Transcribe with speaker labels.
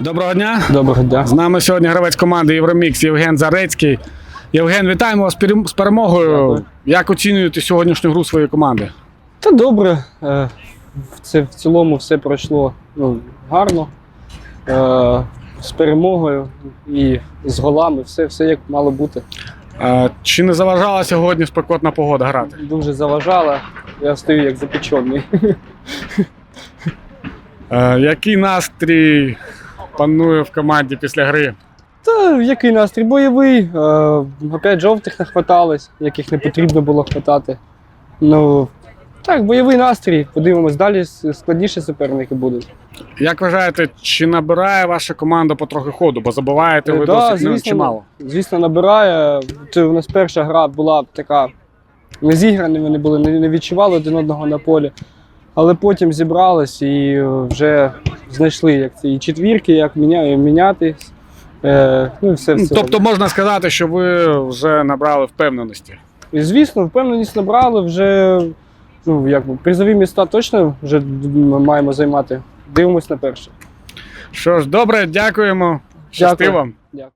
Speaker 1: Доброго дня.
Speaker 2: Доброго дня.
Speaker 1: З нами сьогодні гравець команди Євромікс Євген Зарецький. Євген, вітаємо вас з перемогою.
Speaker 2: Дякую.
Speaker 1: Як оцінюєте сьогоднішню гру своєї команди?
Speaker 2: Та добре. Е, Це в цілому все пройшло ну, гарно. Е, З перемогою і з голами, все, все як мало бути.
Speaker 1: Е, Чи не заважала сьогодні спекотна погода грати?
Speaker 2: Дуже заважало. Я стою як запечений.
Speaker 1: Е, Який настрій панує в команді після гри?
Speaker 2: Та який настрій бойовий. Е, Опять жовтих не хваталось, яких не потрібно було хватати. Ну, так, бойовий настрій. Подивимось, далі с- складніші суперники будуть.
Speaker 1: Як вважаєте, чи набирає ваша команда потрохи ходу? Бо забуваєте ви
Speaker 2: Е, да,
Speaker 1: досить
Speaker 2: звісно,
Speaker 1: чимало.
Speaker 2: Звісно, набирає. Це у нас перша гра була така незіграна, вони були, не, не відчували один одного на полі. Але потім зібрались і вже знайшли як ці і четвірки, як міня, мінятись. Е, ну, все,
Speaker 1: Ну,
Speaker 2: все.
Speaker 1: Тобто можна сказати, що ви вже набрали впевненості.
Speaker 2: І, звісно, впевненість набрали вже ну, як, би, призові міста точно вже маємо займати. Дивимось на перше.
Speaker 1: Що ж, добре, дякуємо. Щасти вам.